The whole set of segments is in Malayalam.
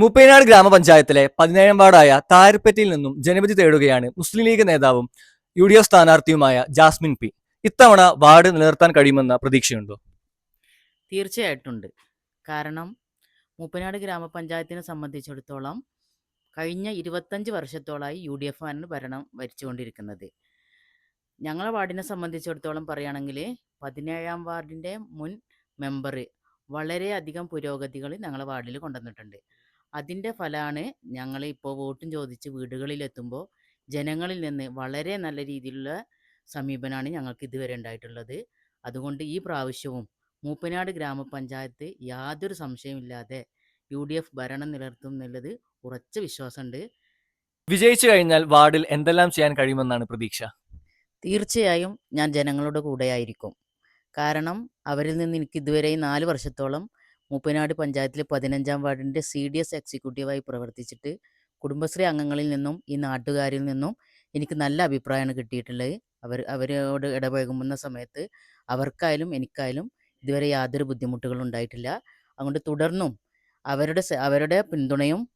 മുപ്പൈനാട് ഗ്രാമപഞ്ചായത്തിലെ പതിനേഴാം വാർഡായ താരപ്പറ്റിയിൽ നിന്നും ജനവിധി തേടുകയാണ് മുസ്ലിം ലീഗ് നേതാവും യു ഡി എഫ് സ്ഥാനാർത്ഥിയുമായ ജാസ്മിൻ പി. ഇത്തവണ വാർഡ് നിലനിർത്താൻ കഴിയുമെന്ന പ്രതീക്ഷയുണ്ടോ? തീർച്ചയായിട്ടുണ്ട് കാരണം മുപ്പനാട് ഗ്രാമപഞ്ചായത്തിനെ സംബന്ധിച്ചിടത്തോളം കഴിഞ്ഞ ഇരുപത്തഞ്ച് വർഷത്തോളമായി യു ഡി എഫ് ആണ് ഭരണം ഭരിച്ചുകൊണ്ടിരിക്കുന്നത്. ഞങ്ങളെ വാർഡിനെ സംബന്ധിച്ചിടത്തോളം പറയുകയാണെങ്കിൽ പതിനേഴാം വാർഡിന്റെ മുൻ മെമ്പർ വളരെയധികം പുരോഗതികൾ ഞങ്ങളെ വാർഡിൽ കൊണ്ടുവന്നിട്ടുണ്ട്. അതിന്റെ ഫലമാണ് ഞങ്ങൾ ഇപ്പോൾ വോട്ടും ചോദിച്ച് വീടുകളിലെത്തുമ്പോൾ ജനങ്ങളിൽ നിന്ന് വളരെ നല്ല രീതിയിലുള്ള സമീപനമാണ് ഞങ്ങൾക്ക് ഇതുവരെ ഉണ്ടായിട്ടുള്ളത്. അതുകൊണ്ട് ഈ പ്രാവശ്യവും മൂപ്പനാട് ഗ്രാമപഞ്ചായത്ത് യാതൊരു സംശയമില്ലാതെ യു ഡി എഫ് ഭരണം നിലനിർത്തും എന്നുള്ളത് ഉറച്ച വിശ്വാസമുണ്ട്. വിജയിച്ചു കഴിഞ്ഞാൽ വാർഡിൽ എന്തെല്ലാം ചെയ്യാൻ കഴിയുമെന്നാണ് പ്രതീക്ഷ? തീർച്ചയായും ഞാൻ ജനങ്ങളുടെ കൂടെയായിരിക്കും. കാരണം അവരിൽ നിന്ന് എനിക്ക് ഇതുവരെ നാല് വർഷത്തോളം മൂപ്പനാട് പഞ്ചായത്തിലെ പതിനഞ്ചാം വാർഡിന്റെ സി ഡി എസ് എക്സിക്യൂട്ടീവായി പ്രവർത്തിച്ചിട്ട് കുടുംബശ്രീ അംഗങ്ങളിൽ നിന്നും ഈ നാട്ടുകാരിൽ നിന്നും എനിക്ക് നല്ല അഭിപ്രായമാണ് കിട്ടിയിട്ടുള്ളത്. അവർ അവരോട് ഇടപഴകുന്ന സമയത്ത് അവർക്കായാലും എനിക്കായാലും ഇതുവരെ യാതൊരു ബുദ്ധിമുട്ടുകളും ഉണ്ടായിട്ടില്ല. അതുകൊണ്ട് തുടർന്നും അവരുടെ അവരുടെ പിന്തുണയും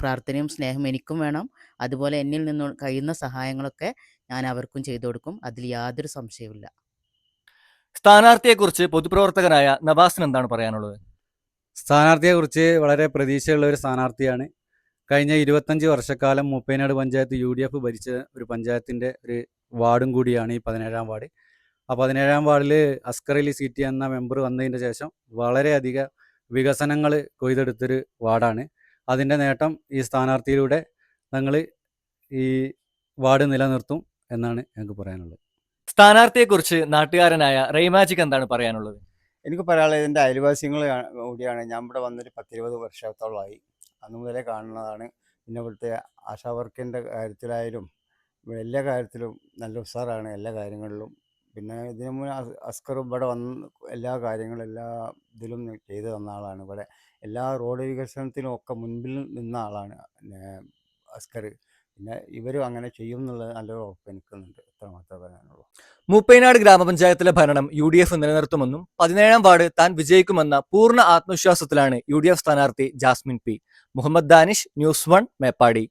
പ്രാർത്ഥനയും സ്നേഹം എനിക്കും വേണം. അതുപോലെ എന്നിൽ നിന്നും കഴിയുന്ന സഹായങ്ങളൊക്കെ ഞാൻ അവർക്കും ചെയ്തു കൊടുക്കും. അതിൽ യാതൊരു സംശയവുമില്ല. സ്ഥാനാർത്ഥിയെക്കുറിച്ച് പൊതുപ്രവർത്തകനായ നവാസിന് എന്താണ് പറയാനുള്ളത്? സ്ഥാനാർത്ഥിയെക്കുറിച്ച് വളരെ പ്രതീക്ഷയുള്ള ഒരു സ്ഥാനാർത്ഥിയാണ്. കഴിഞ്ഞ ഇരുപത്തഞ്ച് വർഷക്കാലം Muppainad panchayat U D F ഭരിച്ച ഒരു പഞ്ചായത്തിന്റെ ഒരു വാർഡും കൂടിയാണ് ഈ പതിനേഴാം വാർഡ്. ആ പതിനേഴാം വാർഡിൽ അസ്കർ അലി സീറ്റി എന്ന മെമ്പർ വന്നതിന്റെ ശേഷം വളരെയധികം വികസനങ്ങൾ കൊയ്തെടുത്തൊരു വാർഡാണ്. അതിന്റെ നേട്ടം ഈ സ്ഥാനാർത്ഥിയിലൂടെ ഞങ്ങൾ ഈ വാർഡ് നിലനിർത്തും എന്നാണ് ഞങ്ങൾക്ക് പറയാനുള്ളത്. സ്ഥാനാർത്ഥിയെക്കുറിച്ച് നാട്ടുകാരനായ റെയ്മാജിക്ക് എന്താണ് പറയാനുള്ളത്? എനിക്ക് പറയാനുള്ളത് എന്റെ അയൽവാസികൾ കൂടിയാണ്. ഞാൻ ഇവിടെ വന്നൊരു പത്തിരുപത് വർഷത്തോളമായി അന്ന് മുതലേ കാണുന്നതാണ്. പിന്നെ ഇവിടുത്തെ ആശാ വർക്കിന്റെ കാര്യത്തിലായാലും എല്ലാ കാര്യത്തിലും നല്ല ഉഷാറാണ് എല്ലാ കാര്യങ്ങളിലും. പിന്നെ ഇതിനു മുന്നേ അസ്കർ ഇവിടെ വന്ന് എല്ലാ കാര്യങ്ങളും എല്ലാ ഇതിലും ചെയ്തു തന്ന ആളാണ് ഇവിടെ. എല്ലാ റോഡ് വികസനത്തിനും ഒക്കെ മുൻപിൽ നിന്ന ആളാണ് അസ്കർ. പിന്നെ ഇവരും അങ്ങനെ ചെയ്യും എന്നുള്ളത് നല്ലൊരു ഉറപ്പ് എനിക്കുന്നുണ്ട്. എത്ര മാത്രമേ പറയാനുള്ളൂ. മുപ്പൈനാട് ഗ്രാമപഞ്ചായത്തിലെ ഭരണം യു ഡി എഫ് നിലനിർത്തുമെന്നും പതിനേഴാം വാർഡ് താൻ വിജയിക്കുമെന്ന പൂർണ ആത്മവിശ്വാസത്തിലാണ് യു ഡി എഫ് സ്ഥാനാർത്ഥി Jasmin P. Muhammad Danish news one Meppadi.